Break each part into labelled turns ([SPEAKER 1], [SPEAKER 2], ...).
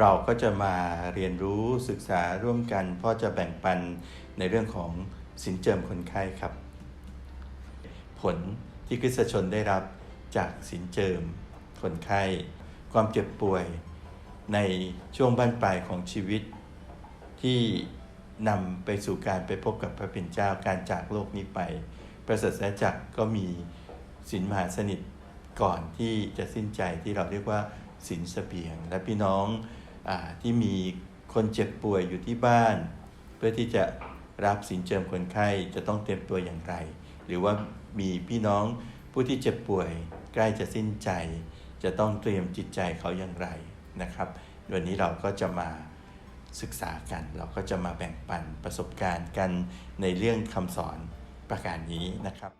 [SPEAKER 1] เราก็จะมาเรียนรู้ศึกษาร่วมกันพ่อจะแบ่งปันในเรื่องของสินเจิมคนไข้ครับ ผลที่คริสตชนได้รับจากสินเจิมคนไข้ ความเจ็บป่วยในช่วงบั้นปลายของชีวิต ที่นำไปสู่การไปพบกับพระเป็นเจ้าการจากโลกนี้ไป ประเสริฐจักรก็มีสินมหาสนิทก่อนที่จะสิ้นใจที่เราเรียกว่าสินเสบียง และพี่น้อง ที่มีคนเจ็บป่วยอยู่ที่บ้าน เพื่อที่จะรับสินเจิมคนไข้จะต้องเตรียมตัวอย่างไร หรือว่ามีพี่น้องผู้ที่เจ็บป่วยใกล้จะสิ้นใจ จะต้องเตรียมจิตใจเขาอย่างไรนะครับวันนี้เราก็จะมาศึกษากัน เราก็จะมาแบ่งปันประสบการณ์กันในเรื่องคำสอนประการนี้นะครับ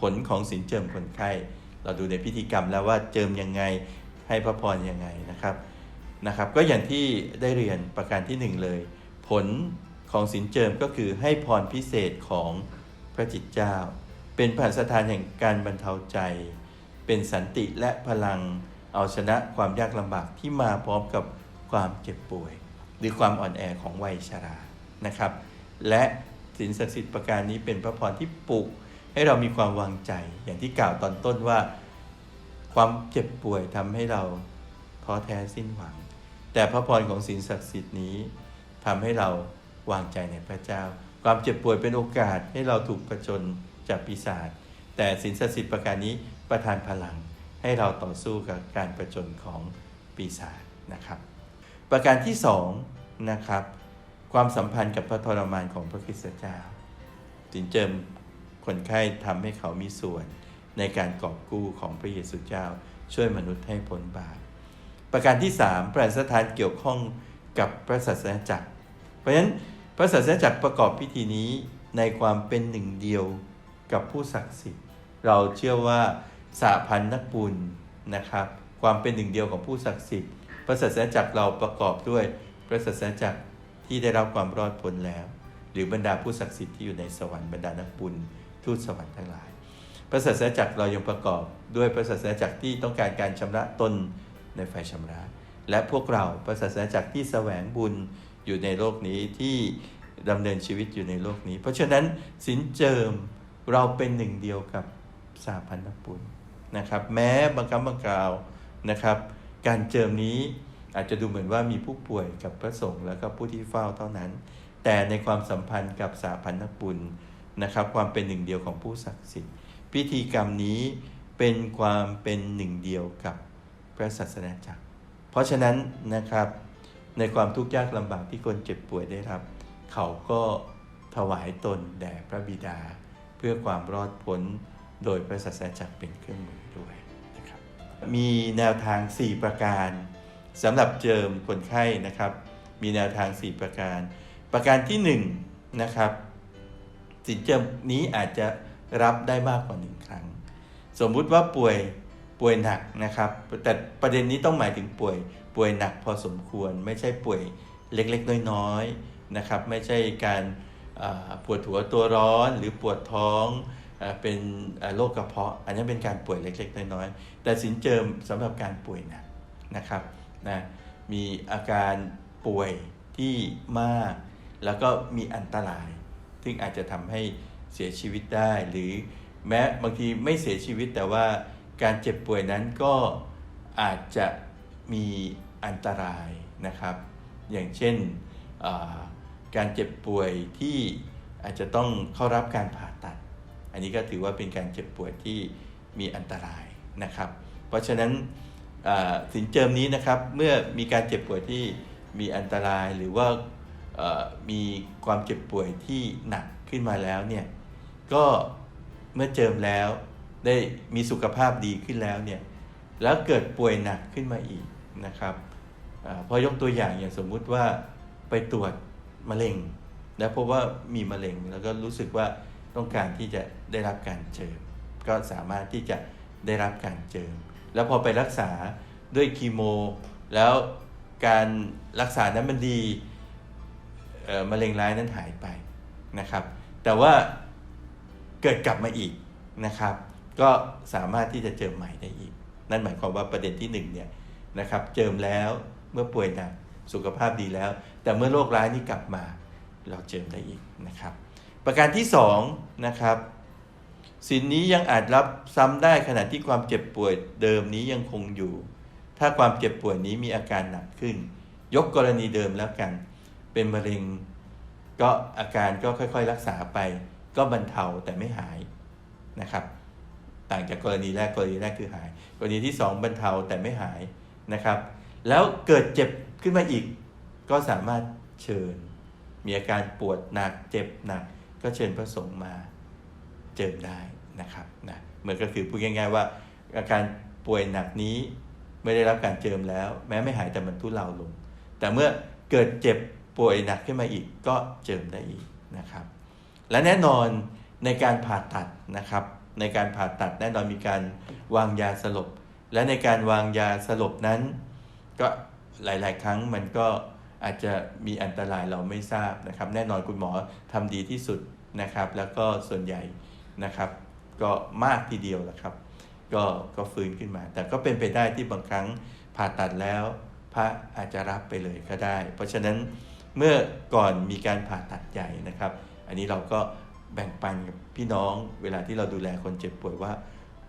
[SPEAKER 1] ผลของสินเจิมคนไข้ เราดูในพิธีกรรมแล้วว่าเจิมยังไงให้พระพรยังไงนะครับ นะครับก็อย่างที่ได้เรียนประการที่หนึ่งเลย ผลของสินเจิมก็คือให้พรพิเศษของพระจิตเจ้า เป็นผ่านสถานแห่งการบรรเทาใจ เป็นสันติและพลังเอาชนะความยากลำบากที่มาพร้อมกับความเจ็บป่วย หรือความอ่อนแอของวัยชรานะครับ และสินศักดิ์สิทธิ์ประการนี้เป็นพระพรที่ปลุกให้เรามีความวางใจ อย่างที่กล่าวตอนต้นว่า ความเจ็บป่วยทำให้เราท้อแท้สิ้นหวัง แต่พระพรของสินศักดิ์สิทธิ์นี้ทำให้เราวางใจในพระเจ้า ความเจ็บป่วยเป็นโอกาสให้เราถูกประจนจากปีศาจแต่สินศักดิ์สิทธิ์ประการนี้ประทานพลังให้เราต่อสู้กับการประจนของปีศาจนะครับ ประการที่สองนะครับความสัมพันธ์กับพระทรมานของพระคริสตเจ้าสินเจิมคนไข้ทำให้เขามีส่วนในการกอบกู้ของพระเยซูเจ้า ช่วยมนุษย์ให้พ้นบาป ประการที่ 3 ประสถานเกี่ยวข้องกับพระศาสนาจักร เพราะฉะนั้นพระศาสนาจักรประกอบพิธีนี้ในความเป็นหนึ่งเดียวกับผู้ศักดิ์สิทธิ์ เราเชื่อว่าสาพันธ์นักบุญนะครับ ความเป็นหนึ่งเดียวของผู้ศักดิ์สิทธิ์ พระศาสนาจักรเราประกอบด้วยพระศาสนาจักรที่ได้รับความรอดพ้นแล้ว หรือบรรดาผู้ศักดิ์สิทธิ์ที่อยู่ในสวรรค์บรรดานักบุญทูตสวรรค์ทั้งหลาย พระศาสนาจักรเรายังประกอบด้วยพระศาสนาจักรที่ต้องการการชำระตน ในไฟชำระ และพวกเราพระศาสนาจักรที่แสวงบุญอยู่ในโลกนี้ที่ดำเนินชีวิตอยู่ในโลกนี้ เพราะฉะนั้นสินเจิมเราเป็นหนึ่งเดียวกับสาพันธบุญนะครับ แม้บางครั้งบางคราวนะครับ การเจิมนี้อาจจะดูเหมือนว่ามีผู้ป่วยกับพระสงฆ์แล้วก็ผู้ที่เฝ้าเท่านั้น แต่ในความสัมพันธ์กับสาพันธบุญนะครับ ความเป็นหนึ่งเดียวของผู้ศักดิ์สิทธิ์ พิธีกรรมนี้เป็นความเป็นหนึ่งเดียวกับ ระศาสนาจักร เพราะฉะนั้นนะครับในความทุกข์ยากลำบากที่คนเจ็บป่วยได้รับ เขาก็ถวายตนแด่พระบิดา เพื่อความรอดพ้นโดยพระศาสนาจักรเป็นเครื่องมือด้วยนะครับมีแนวทาง 4 ประการสำหรับเจิมคนไข้นะครับ มีแนวทาง 4 ประการ ประการที่ 1 นะครับ สินเจิมนี้อาจจะรับได้มากกว่าหนึ่งครั้ง สมมุติว่าป่วย ป่วยหนักนะครับ แต่ประเด็นนี้ต้องหมายถึงป่วย ป่วยหนักพอสมควร ไม่ใช่ป่วยเล็กๆ น้อยๆนะครับ ไม่ใช่การปวดหัวตัวร้อนหรือปวดท้องเป็นโรคกระเพาะ อันนี้เป็นการป่วยเล็กๆ น้อยๆ แต่สินเจิมสำหรับการป่วยหนักนะครับนะมีอาการป่วยที่มาก แล้วก็มีอันตราย ซึ่งอาจจะทำให้เสียชีวิตได้ หรือแม้บางทีไม่เสียชีวิตแต่ว่า การเจ็บป่วยนั้นก็อาจจะมีอันตรายนะครับ อย่างเช่นการเจ็บป่วยที่อาจจะต้องเข้ารับการผ่าตัด อันนี้ก็ถือว่าเป็นการเจ็บป่วยที่มีอันตรายนะครับ เพราะฉะนั้นสินเจิมนี้นะครับเมื่อมีการเจ็บป่วยที่มีอันตรายหรือว่ามีความเจ็บป่วยที่หนักขึ้นมาแล้วเนี่ยก็เมื่อเจิมแล้ว ได้มีสุขภาพดีขึ้นแล้วเนี่ยแล้วเกิดป่วยหนักขึ้นมาอีกนะครับอพอยกตัวอย่างอย่างสมมุติว่าไปตรวจมะเร็ง แล้วพบว่ามีมะเร็งแล้วก็รู้สึกว่าต้องการที่จะได้รับการเจิมก็สามารถที่จะได้รับการเจิม แล้วพอไปรักษาด้วยคีโม แล้วการรักษานั้นมันดีมะเร็งร้ายนั้นหายไปนะครับ แต่ว่าเกิดกลับมาอีกนะครับ ก็สามารถที่จะเจิมใหม่ได้อีก นั่นหมายความว่าประเด็นที่1เนี่ยนะครับเจิมแล้วเมื่อป่วยหนักสุขภาพดีแล้ว แต่เมื่อโรคร้ายนี้กลับมา เราเจิมได้อีกนะครับ ประการที่2นะครับสินนี้ยังอาจรับซ้ำได้ขณะที่ความเจ็บป่วยเดิมนี้ยังคงอยู่ ถ้าความเจ็บป่วยนี้มีอาการหนักขึ้น ยกกรณีเดิมแล้วกัน เป็นมะเร็ง ก็อาการก็ค่อยๆ รักษาไป ก็บรรเทาแต่ไม่หายนะครับ ต่างจากกรณีแรกกรณีแรกคือหาย กรณีที่ 2 บรรเทาแต่ไม่หายนะครับ แล้วเกิดเจ็บขึ้นมาอีก ก็สามารถเชิญ มีอาการปวดหนักเจ็บหนัก ก็เชิญพระสงฆ์มาเจิมได้นะครับนะเหมือนก็คือพูดง่าย ๆ ว่า อาการป่วยหนักนี้ไม่ได้รับการเจิมแล้ว แม้ไม่หายแต่มันทุเลาลง แต่เมื่อเกิดเจ็บป่วยหนักขึ้นมาอีกก็เจิมได้อีกนะครับ และแน่นอนในการผ่าตัดนะครับ ในการผ่าตัดแน่นอนมีการวางยาสลบ และในการวางยาสลบนั้น ก็หลาย ๆ ครั้งมันก็อาจจะมีอันตรายเราไม่ทราบนะครับ แน่นอนคุณหมอทำดีที่สุดนะครับ แล้วก็ส่วนใหญ่นะครับ ก็มากทีเดียวแหละครับก็ก็ฟื้นขึ้นมา แต่ก็เป็นไปได้ที่บางครั้งผ่าตัดแล้ว พระอาจจะรับไปเลยก็ได้ เพราะฉะนั้นเมื่อก่อนมีการผ่าตัดใหญ่นะครับ อันนี้เราก็ แบ่งปันกับพี่น้องเวลาที่เราดูแลคนเจ็บป่วยว่า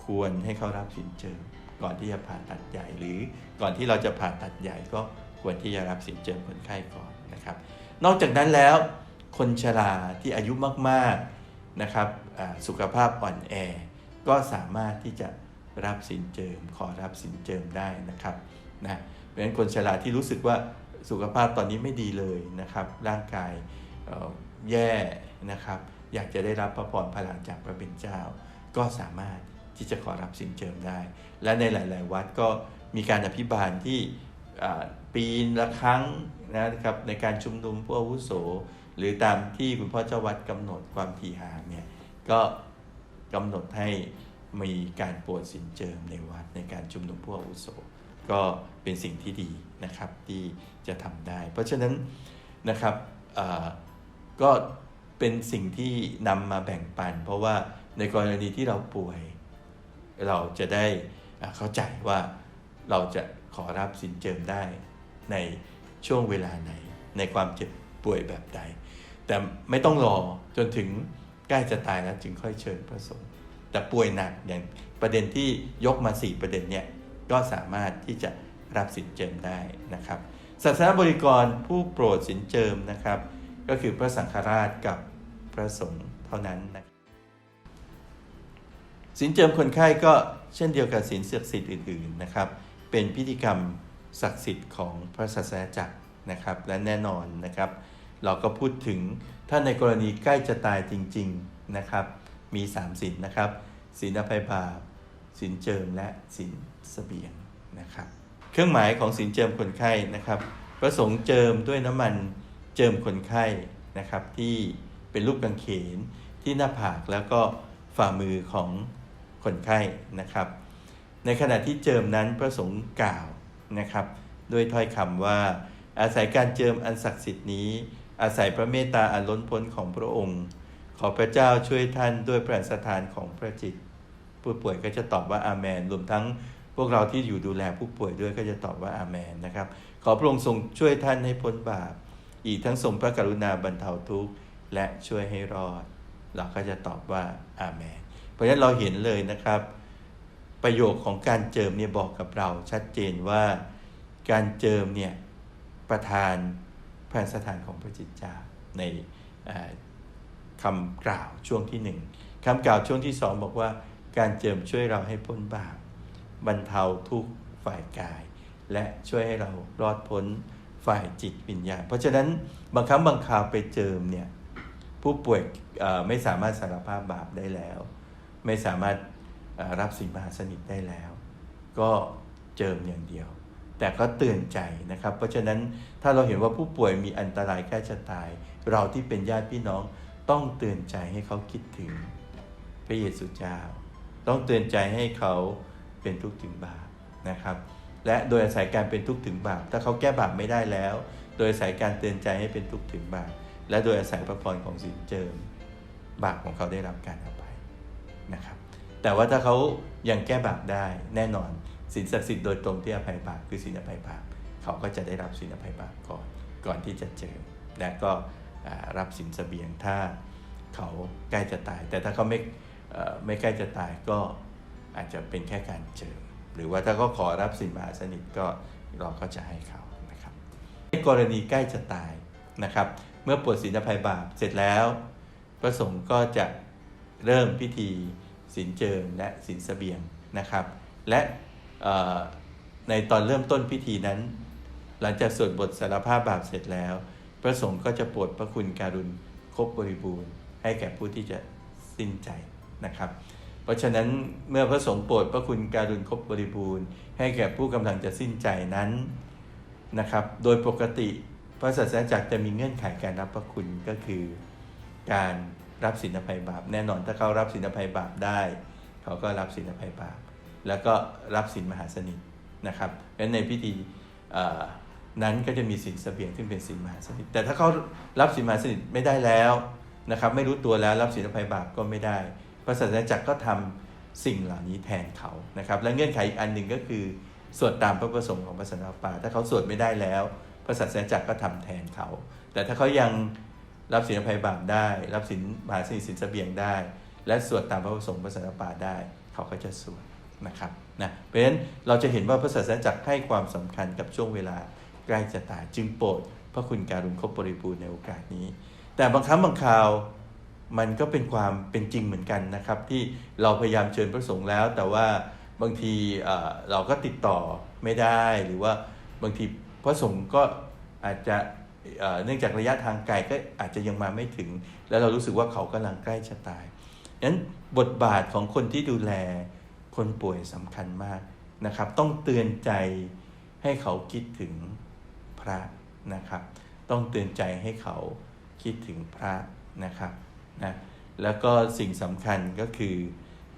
[SPEAKER 1] ควรให้เขารับสินเจิมก่อนที่จะผ่าตัดใหญ่ หรือก่อนที่เราจะผ่าตัดใหญ่ก็ควรที่จะรับสินเจิมคนไข้ก่อนนะครับ นอกจากนั้นแล้วคนชราที่อายุมากๆนะครับสุขภาพอ่อนแอ ก็สามารถที่จะรับสินเจิม ขอรับสินเจิมได้นะครับนะเพราะฉะนั้นคนชราที่รู้สึกว่าสุขภาพตอนนี้ไม่ดีเลยนะครับ ร่างกายแย่นะครับ อยากจะได้รับพระพรพลังจากพระเป็นเจ้า ก็สามารถที่จะขอรับสินเจิมได้ และในหลาย ๆ วัดก็มีการอภิบาลที่ปีละครั้งนะครับในการชุมนุมผู้อาวุโส หรือตามที่คุณพ่อเจ้าวัดกำหนดความถี่ห่างเนี่ยก็กำหนดให้มีการโปรดสินเจิมในวัดในการชุมนุมผู้อาวุโส ก็เป็นสิ่งที่ดีนะครับที่จะทำได้ เพราะฉะนั้นนะครับก็ เป็นสิ่งที่นำมาแบ่งปัน เพราะว่าในกรณีที่เราป่วย เราจะได้เข้าใจว่าเราจะขอรับสินเจิมได้ในช่วงเวลาไหน ในความเจ็บป่วยแบบใด แต่ไม่ต้องรอจนถึงใกล้จะตายแล้วจึงค่อยเชิญพระสงฆ์แต่ป่วยหนักอย่างประเด็นที่ยกมา 4 ประเด็นเนี่ยก็สามารถที่จะรับสินเจิมได้นะครับศาสนบริกรผู้โปรดสินเจิมนะครับ ก็คือพระสังฆราชกับพระสงฆ์เท่านั้นนะสินเจิมคนไข้ก็เช่นเดียวกับสินศักดิ์สิทธิ์อื่นๆนะครับ เป็นพิธีกรรมศักดิ์สิทธิ์ของพระศาสนาจักรนะครับ และแน่นอนนะครับ เราก็พูดถึงถ้าในกรณีใกล้จะตายจริงๆนะครับ มี 3สินนะครับสินอภัยบาปสินเจิมและสินเสบียงนะครับ เครื่องหมายของสินเจิมคนไข้นะครับ ประสงค์เจิมด้วยน้ำมัน เจิมคนไข้นะครับที่เป็นรูปกางเขนที่หน้าผากแล้วก็ฝ่ามือของคนไข้นะครับ ในขณะที่เจิมนั้นพระสงฆ์กล่าวนะครับด้วยถ้อยคำว่า อาศัยการเจิมอันศักดิ์สิทธิ์นี้ อาศัยพระเมตตาอันล้นพ้นของพระองค์ ขอพระเจ้าช่วยท่านด้วยพระสถานของพระจิต ผู้ป่วยก็จะตอบว่าอาเมนรวมทั้งพวกเราที่อยู่ดูแลผู้ป่วยด้วยก็จะตอบว่าอาเมนนะครับ ขอพระองค์ทรงช่วยท่านให้พ้นบาป อีกทั้งทรงพระกรุณาบรรเทาทุกข์และช่วยให้รอด เราก็จะตอบว่าอาเมนเพราะฉะนั้นเราเห็นเลยนะครับ ประโยคของการเจิมเนี่ยบอกกับเราชัดเจนว่าการเจิมเนี่ยประทานพระสถานของพระจิตเจ้าในคำกล่าวช่วงที่หนึ่งคำกล่าวช่วงที่สองบอกว่าการเจิมช่วยเราให้พ้นบาปบรรเทาทุกข์ฝ่ายกาย และช่วยให้เรารอดพ้น ฝ่ายจิตวิญญาณ เพราะฉะนั้นบางครั้งบางคราวไปเจิมเนี่ยผู้ป่วยไม่สามารถสารภาพบาปได้แล้ว ไม่สามารถรับสิ่งมหาสนิทได้แล้ว ก็เจิมอย่างเดียว แต่ก็เตือนใจนะครับ เพราะฉะนั้นถ้าเราเห็นว่าผู้ป่วยมีอันตรายใกล้จะตาย เราที่เป็นญาติพี่น้องต้องเตือนใจให้เขาคิดถึงพระเยซูเจ้า ต้องเตือนใจให้เขาเป็นทุกข์ถึงบาปนะครับ และโดยอาศัยการเป็นทุกข์ถึงบาปถ้าเขาแก้บาปไม่ได้แล้ว โดยอาศัยการเตือนใจให้เป็นทุกข์ถึงบาปและโดยอาศัยพระพรของสินเจิม บาปของเขาได้รับการอภัยนะครับ แต่ว่าถ้าเขายังแก้บาปได้แน่นอนสินศักดิ์สิทธิ์โดยตรงที่อภัยบาปคือสินอภัยบาปเขาก็จะได้รับสินอภัยบาปก่อนก่อนที่จะเจอและก็รับสินเสบียงถ้าเขาใกล้จะตาย แต่ถ้าเขาไม่ไม่ใกล้จะตายก็อาจจะเป็นแค่การเจอ หรือว่าถ้าเขาขอรับสินมหาสนิทก็เราก็จะให้เขานะครับในกรณีใกล้จะตายนะครับ เมื่อปวดศีลภัยบาปเสร็จแล้ว พระสงฆ์ก็จะเริ่มพิธีสินเจิมและสินเสบียงนะครับ และในตอนเริ่มต้นพิธีนั้น หลังจากสวดบทสารภาพบาปเสร็จแล้ว พระสงฆ์ก็จะโปรดพระคุณการุณครบบริบูรณ์ ให้แก่ผู้ที่จะสิ้นใจนะครับ เพราะฉะนั้นเมื่อพระสงฆ์โปรดพระคุณการุณครบบริบูรณ์ ให้แก่ผู้กำลังจะสิ้นใจนั้นนะครับ โดยปกติพระศาสนาจักรจะมีเงื่อนไขการรับพระคุณก็คือ การรับสินอภัยบาป แน่นอนถ้าเขารับสินอภัยบาปได้ เขาก็รับสินอภัยบาป แล้วก็รับสินมหาสนิทนะครับเพราะฉะนั้นในพิธีนั้นก็จะมีสินเสบียงซึ่งเป็นสินมหาสนิทแต่ถ้าเขารับสินมหาสนิทไม่ได้แล้วนะครับ ไม่รู้ตัวแล้วรับสินอภัยบาปก็ไม่ได้ พระศาสนาจักรก็ทำสิ่งเหล่านี้แทนเขานะครับ และเงื่อนไขอีกอันหนึ่งก็คือ สวดตามพระประสงค์ของพระสันตะปาถ้าเขาสวดไม่ได้แล้วพระศาสนาจักรก็ทำแทนเขา แต่ถ้าเขายังรับศีลอภัยบาปได้ รับศีลมหาศีลศีลเสบียงได้ และสวดตามพระประสงค์พระสันตะปาได้ เขาก็จะสวดนะครับนะเพราะฉะนั้นเราจะเห็นว่าพระศาสนาจักรให้ความสำคัญกับช่วงเวลาใกล้จะตายจึงโปรดพระคุณการุณครบบริบูรณ์ในโอกาสนี้ แต่บางครั้งบางคราว มันก็เป็นความเป็นจริงเหมือนกันนะครับ ที่เราพยายามเชิญพระสงฆ์แล้ว แต่ว่าบางทีเราก็ติดต่อไม่ได้ หรือว่าบางทีพระสงฆ์ก็อาจจะเนื่องจากระยะทางไกลก็อาจจะยังมาไม่ถึง แล้วเรารู้สึกว่าเขากำลังใกล้จะตายนั้นบทบาทของคนที่ดูแลคนป่วยสำคัญมากนะครับ ต้องเตือนใจให้เขาคิดถึงพระนะครับ ต้องเตือนใจให้เขาคิดถึงพระนะครับ นะแล้วก็สิ่งสำคัญก็คือ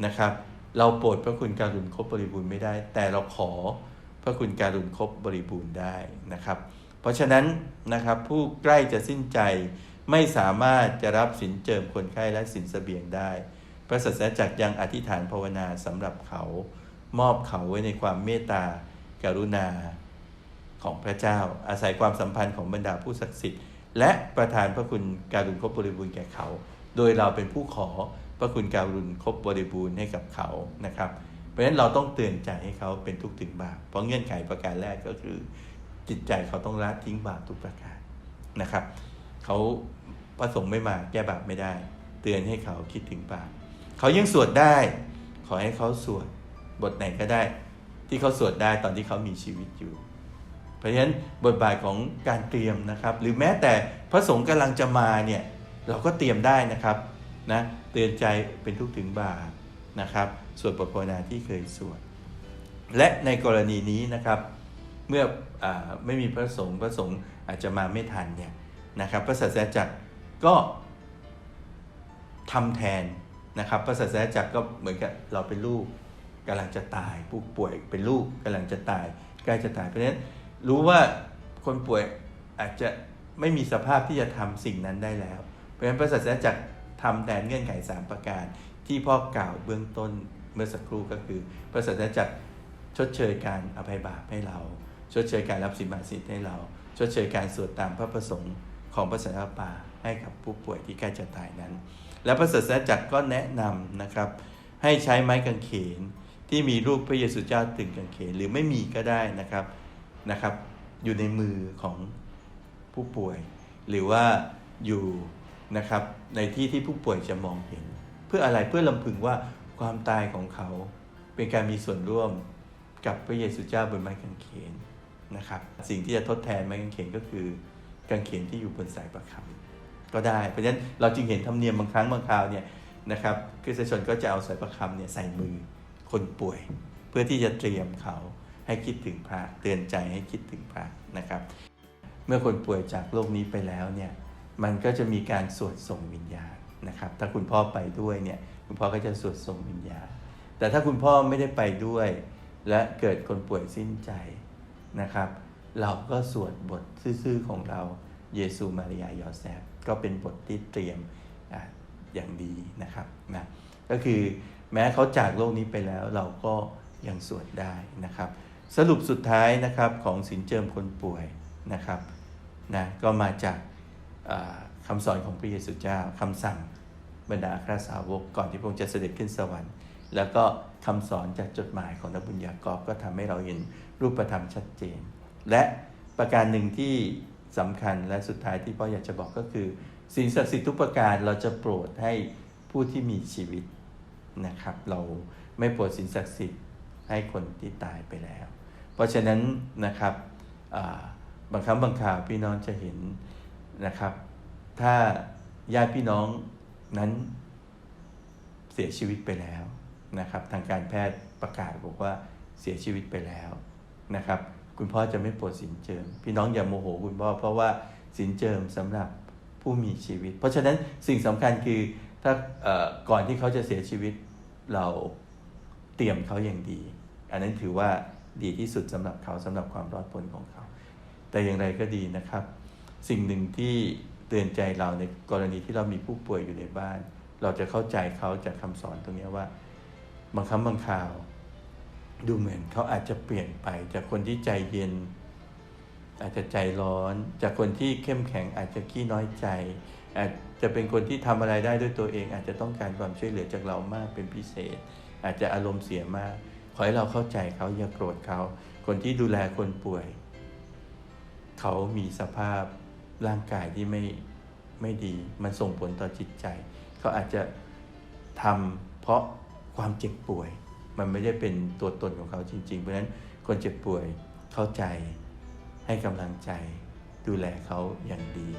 [SPEAKER 1] นะครับ เราโปรดพระคุณการุณครบบริบูรณ์ไม่ได้ แต่เราขอพระคุณการุณครบบริบูรณ์ได้นะครับ เพราะฉะนั้นนะครับผู้ใกล้จะสิ้นใจไม่สามารถจะรับสินเจิมคนไข้และสินเสบียงได้ พระศาสนาจักรยังอธิษฐานภาวนาสำหรับเขามอบเขาไว้ในความเมตตาการุณาของพระเจ้า อาศัยความสัมพันธ์ของบรรดาผู้ศักดิ์สิทธิ์ และประทานพระคุณการุณครบบริบูรณ์แก่เขา โดยเราเป็นผู้ขอพระคุณการุณครบบริบูรณ์ให้กับเขานะครับ เพราะฉะนั้นเราต้องเตือนใจให้เขาเป็นทุกถึงบาปเพราะเงื่อนไขประการแรกก็คือ จิตใจเขาต้องละทิ้งบาปทุกประการนะครับ เขาพระสงฆ์ไม่มาแก้บาปไม่ได้ เตือนให้เขาคิดถึงบาปเขายังสวดได้ ขอให้เขาสวดบทไหนก็ได้ ที่เขาสวดได้ตอนที่เขามีชีวิตอยู่ เพราะฉะนั้นบทบาทของการเตรียมนะครับ หรือแม้แต่พระสงฆ์กำลังจะมาเนี่ย เราก็เตรียมได้นะครับนะเตือนใจเป็นทุกถึงบาปนะครับสวดบทภาวนาที่เคยสวดและในกรณีนี้นะครับ เมื่ออไม่มีพระสงฆ์พระสงฆ์อาจจะมาไม่ทันเนี่ยนะครับพระศาสนาจักรก็ทำแทนนะครับพระศาสนาจักรก็เหมือนกับเราเป็นลูกกำลังจะตายผู้ป่วยเป็นลูกกำลังจะตายใกล้จะตายเพราะฉะนั้นรู้ว่าคนป่วยอาจจะไม่มีสภาพที่จะทำสิ่งนั้นได้แล้ว ราะฉะนั้นพระศาสนาจักรทำแทนเงื่อนไข 3 ประการ ที่พ่อกล่าวเบื้องต้นเมื่อสักครู่ก็คือ พระศาสนาจักรชดเชยการอภัยบาปให้เรา ชดเชยการรับสินบาสิทธิ์ให้เรา ชดเชยการสวดตามพระประสงค์ของพระสันตะปาให้กับผู้ป่วยที่ใกล้จะตายนั้น และพระศาสนาจักรก็แนะนำนะครับ ให้ใช้ไม้กางเขนที่มีรูปพระเยซูเจ้าตึงกางเขนหรือไม่มีก็ได้นะครับนะครับ อยู่ในมือของผู้ป่วย หรือว่าอยู่ นะครับในที่ที่ผู้ป่วยจะมองเห็น เพื่ออะไรเพื่อลำพึงว่าความตายของเขาเป็นการมีส่วนร่วมกับพระเยซูเจ้าบนไม้กางเขนนะครับ สิ่งที่จะทดแทนไม้กางเขนก็คือกางเขนที่อยู่บนสายประคำก็ได้ เพราะฉะนั้นเราจึงเห็นธรรมเนียมบางครั้งบางคราวเนี่ยนะครับคริสตชนก็จะเอาสายประคำเนี่ยใส่มือคนป่วย เพื่อที่จะเตรียมเขาให้คิดถึงพระเตือนใจให้คิดถึงพระนะครับ เมื่อคนป่วยจากโลกนี้ไปแล้วเนี่ย มันก็จะมีการสวดส่งวิญญาณนะครับ ถ้าคุณพ่อไปด้วยเนี่ยคุณพ่อก็จะสวดส่งวิญญาณ แต่ถ้าคุณพ่อไม่ได้ไปด้วย และเกิดคนป่วยสิ้นใจนะครับ เราก็สวดบทซื่อๆของเราเยซูมาริยายอแซฟก็เป็นบทที่เตรียมออย่างดีนะครับนะก็คือแม้เขาจากโลกนี้ไปแล้วเราก็ยังสวดได้นะครับ สรุปสุดท้ายนะครับของสินเจิมคนป่วยนะครับนะก็มาจาก อ่าคำสอนของพระเยซูเจ้าคำสั่งบรรดาอัครสาวกก่อนที่พระองค์จะเสด็จขึ้นสวรรค์ แล้วก็คำสอนจากจดหมายของนักบุญยากอบก็ทำให้เราเห็นรูปธรรมชัดเจน และประการหนึ่งที่สำคัญและสุดท้ายที่พ่ออยากจะบอกก็คือสิ่งศักดิ์สิทธิ์ทุกประการเราจะโปรดให้ผู้ที่มีชีวิตนะครับ เราไม่โปรดสิ่งศักดิ์สิทธิ์ให้คนที่ตายไปแล้ว เพราะฉะนั้นนะครับบางครั้งบางข่าวพี่น้องจะเห็น นะครับ ถ้าญาติพี่น้องนั้นเสียชีวิตไปแล้วนะครับ ทางการแพทย์ประกาศบอกว่าเสียชีวิตไปแล้วนะครับ คุณพ่อจะไม่โปรดสินเจิม พี่น้องอย่าโมโหคุณพ่อเพราะว่าสินเจิมสำหรับผู้มีชีวิต เพราะฉะนั้นสิ่งสำคัญคือถ้าก่อนที่เขาจะเสียชีวิตเราเตรียมเขาอย่างดี อันนั้นถือว่าดีที่สุดสำหรับเขาสำหรับความรอดพ้นของเขา แต่อย่างไรก็ดีนะครับ สิ่งหนึ่งที่เตือนใจเราในกรณีที่เรามีผู้ป่วยอยู่ในบ้าน เราจะเข้าใจเขาจากคำสอนตรงนี้ว่าบางครั้งบางข่าว ดูเหมือนเขาอาจจะเปลี่ยนไปจากคนที่ใจเย็น อาจจะใจร้อน จากคนที่เข้มแข็งอาจจะขี้น้อยใจ อาจจะเป็นคนที่ทำอะไรได้ด้วยตัวเอง อาจจะต้องการความช่วยเหลือจากเรามากเป็นพิเศษ อาจจะอารมณ์เสียมาก ขอให้เราเข้าใจเขาอย่าโกรธเขา คนที่ดูแลคนป่วย เขามีสภาพ ร่างกายที่ไม่ไม่ดี มันส่งผลต่อจิตใจ เขาอาจจะทำเพราะความเจ็บป่วย มันไม่ได้เป็นตัวตนของเขาจริง ๆ เพราะฉะนั้นคนเจ็บป่วยเข้าใจให้กำลังใจดูแลเขาอย่างดี